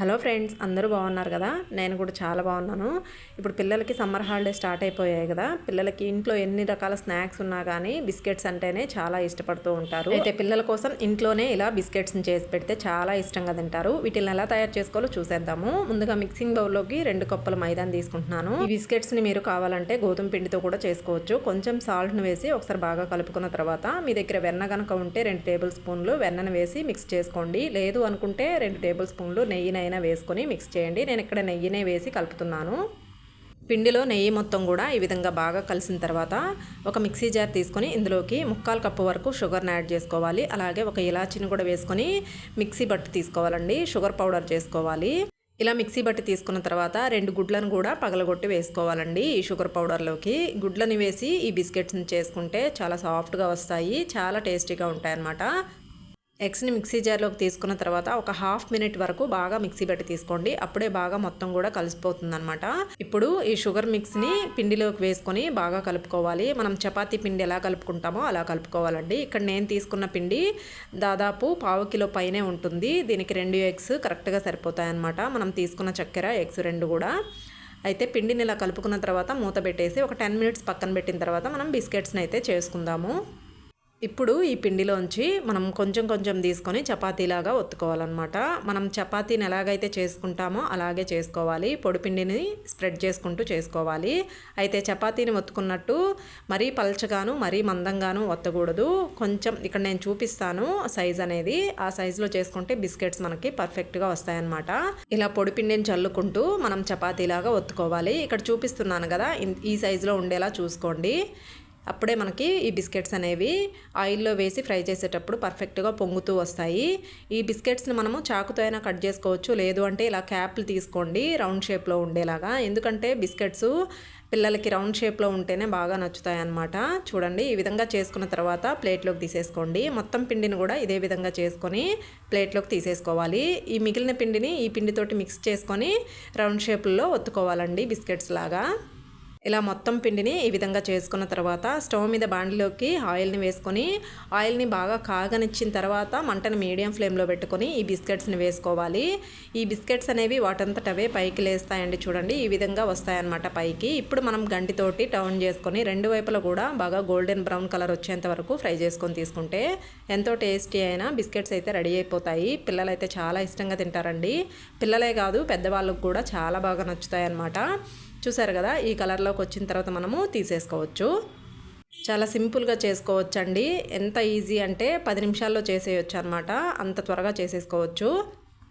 Hello friends అందరూ బాగున్నారు కదా? నేను కూడా చాలా బాగున్నాను. ఇప్పుడు పిల్లలకి సమ్మర్ హాలిడే స్టార్ట్ అయిపోయాయి కదా? పిల్లలకి ఇంట్లో ఎన్ని రకాల స్నాక్స్ ఉన్నా కానీ బిస్కెట్స్ అంటేనే చాలా ఇష్టపడుతూ ఉంటారు. అయితే పిల్లల కోసం ఇంట్లోనే ఇలా బిస్కెట్స్ని చేసి పెడితే చాలా ఇష్టంగా తింటారు. వీటిని ఎలా తయారు చేసుకోవాలో చూసేద్దాము. ముందుగా మిక్సింగ్ బౌల్లోకి రెండు కప్పుల మైదాన్ తీసుకుంటున్నాను. ఈ బిస్కెట్స్ని మీరు కావాలంటే గోధుమ పిండితో కూడా చేసుకోవచ్చు. కొంచెం సాల్ట్ను వేసి ఒకసారి బాగా కలుపుకున్న తర్వాత మీ దగ్గర వెన్న కనుక ఉంటే రెండు టేబుల్ స్పూన్లు వెన్నను వేసి మిక్స్ చేసుకోండి. లేదు అనుకుంటే రెండు టేబుల్ స్పూన్లు నెయ్యినైనా అయినా వేసుకొని మిక్స్ చేయండి. నేను ఇక్కడ నెయ్యినే వేసి కలుపుతున్నాను. పిండిలో నెయ్యి మొత్తం కూడా ఈ విధంగా బాగా కలిసిన తర్వాత ఒక మిక్సీ జార్ తీసుకొని ఇందులోకి ముక్కాలు కప్పు వరకు షుగర్ని యాడ్ చేసుకోవాలి. అలాగే ఒక ఇలాచీని కూడా వేసుకొని మిక్సీ బట్టి తీసుకోవాలండి. షుగర్ పౌడర్ చేసుకోవాలి. ఇలా మిక్సీ బట్టి తీసుకున్న తర్వాత రెండు గుడ్లను కూడా పగలగొట్టి వేసుకోవాలండి ఈ షుగర్ పౌడర్లోకి. గుడ్లని వేసి ఈ బిస్కెట్స్ని చేసుకుంటే చాలా సాఫ్ట్గా వస్తాయి. చాలా టేస్టీగా ఉంటాయి అన్నమాట ఎగ్స్ని మిక్సీ జార్లోకి తీసుకున్న తర్వాత ఒక హాఫ్ మినిట్ వరకు బాగా మిక్సీ పెట్టి తీసుకోండి. అప్పుడే బాగా మొత్తం కూడా కలిసిపోతుంది అనమాట ఇప్పుడు ఈ షుగర్ మిక్స్ని పిండిలోకి వేసుకొని బాగా కలుపుకోవాలి. మనం చపాతీ పిండి ఎలా కలుపుకుంటామో అలా కలుపుకోవాలండి. ఇక్కడ నేను తీసుకున్న పిండి దాదాపు పావు కిలో పైనే ఉంటుంది. దీనికి రెండు ఎగ్స్ కరెక్ట్గా సరిపోతాయన్నమాట. మనం తీసుకున్న చక్కెర ఎగ్స్ రెండు కూడా. అయితే పిండిని ఇలా కలుపుకున్న తర్వాత మూత పెట్టేసి ఒక టెన్ మినిట్స్ పక్కన పెట్టిన తర్వాత మనం బిస్కెట్స్ని అయితే చేసుకుందాము. ఇప్పుడు ఈ పిండిలోంచి మనం కొంచెం కొంచెం తీసుకొని చపాతీలాగా ఒత్తుకోవాలన్నమాట. మనం చపాతీని ఎలాగైతే చేసుకుంటామో అలాగే చేసుకోవాలి. పొడిపిండిని స్ప్రెడ్ చేసుకుంటూ చేసుకోవాలి. అయితే చపాతీని ఒత్తుకున్నట్టు మరీ పల్చగాను మరీ మందంగాను ఒత్తకూడదు. కొంచెం ఇక్కడ నేను చూపిస్తాను సైజ్ అనేది. ఆ సైజులో చేసుకుంటే బిస్కెట్స్ మనకి పర్ఫెక్ట్గా వస్తాయన్నమాట. ఇలా పొడిపిండిని చల్లుకుంటూ మనం చపాతీలాగా ఒత్తుకోవాలి. ఇక్కడ చూపిస్తున్నాను కదా ఈ సైజులో ఉండేలా చూసుకోండి. అప్పుడే మనకి ఈ బిస్కెట్స్ అనేవి ఆయిల్లో వేసి ఫ్రై చేసేటప్పుడు పర్ఫెక్ట్గా పొంగుతూ వస్తాయి. ఈ బిస్కెట్స్ని మనము చాకుతో అయినా కట్ చేసుకోవచ్చు. లేదు అంటే ఇలా క్యాప్లు తీసుకోండి రౌండ్ షేప్లో ఉండేలాగా. ఎందుకంటే బిస్కెట్స్ పిల్లలకి రౌండ్ షేప్లో ఉంటేనే బాగా నచ్చుతాయి అన్నమాట చూడండి ఈ విధంగా చేసుకున్న తర్వాత ప్లేట్లోకి తీసేసుకోండి. మొత్తం పిండిని కూడా ఇదే విధంగా చేసుకొని ప్లేట్లోకి తీసేసుకోవాలి. ఈ మిగిలిన పిండిని ఈ పిండితోటి మిక్స్ చేసుకొని రౌండ్ షేప్లో ఒత్తుకోవాలండి బిస్కెట్స్ లాగా. ఇలా మొత్తం పిండిని ఈ విధంగా చేసుకున్న తర్వాత స్టవ్ మీద బాండిలోకి ఆయిల్ని వేసుకొని ఆయిల్ని బాగా కాగనిచ్చిన తర్వాత మంటను మీడియం ఫ్లేమ్లో పెట్టుకొని ఈ బిస్కెట్స్ని వేసుకోవాలి. ఈ బిస్కెట్స్ అనేవి వాటంతటవే పైకి లేస్తాయండి చూడండి. ఈ విధంగా వస్తాయన్నమాట పైకి. ఇప్పుడు మనం గంటితోటి టర్న్ చేసుకొని రెండు వైపులా కూడా బాగా గోల్డెన్ బ్రౌన్ కలర్ వచ్చేంత వరకు ఫ్రై చేసుకొని తీసుకుంటే ఎంతో టేస్టీ అయినా బిస్కెట్స్ అయితే రెడీ అయిపోతాయి. పిల్లలు అయితే చాలా ఇష్టంగా తింటారండి. పిల్లలే కాదు పెద్దవాళ్ళకు కూడా చాలా బాగా నచ్చుతాయి అన్నమాట చూసారు కదా ఈ కలర్లోకి వచ్చిన తర్వాత మనము తీసేసుకోవచ్చు. చాలా సింపుల్గా చేసుకోవచ్చండి. ఎంత ఈజీ అంటే పది నిమిషాల్లో చేసేయచ్చు అనమాట అంత త్వరగా చేసేసుకోవచ్చు.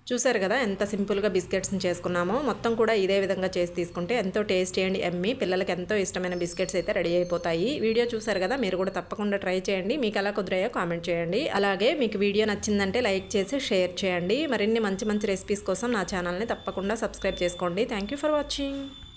చూసారు కదా ఎంత సింపుల్గా బిస్కెట్స్ని చేసుకున్నామో. మొత్తం కూడా ఇదే విధంగా చేసి తీసుకుంటే ఎంతో టేస్టీ అండ్ ఎమ్మి పిల్లలకి ఎంతో ఇష్టమైన బిస్కెట్స్ అయితే రెడీ అయిపోతాయి. వీడియో చూసారు కదా మీరు కూడా తప్పకుండా ట్రై చేయండి. మీకు ఎలా కుదిరాయో కామెంట్ చేయండి. అలాగే మీకు వీడియో నచ్చిందంటే లైక్ చేసి షేర్ చేయండి. మరిన్ని మంచి మంచి రెసిపీస్ కోసం నా ఛానల్ని తప్పకుండా సబ్స్క్రైబ్ చేసుకోండి. Thank for watching.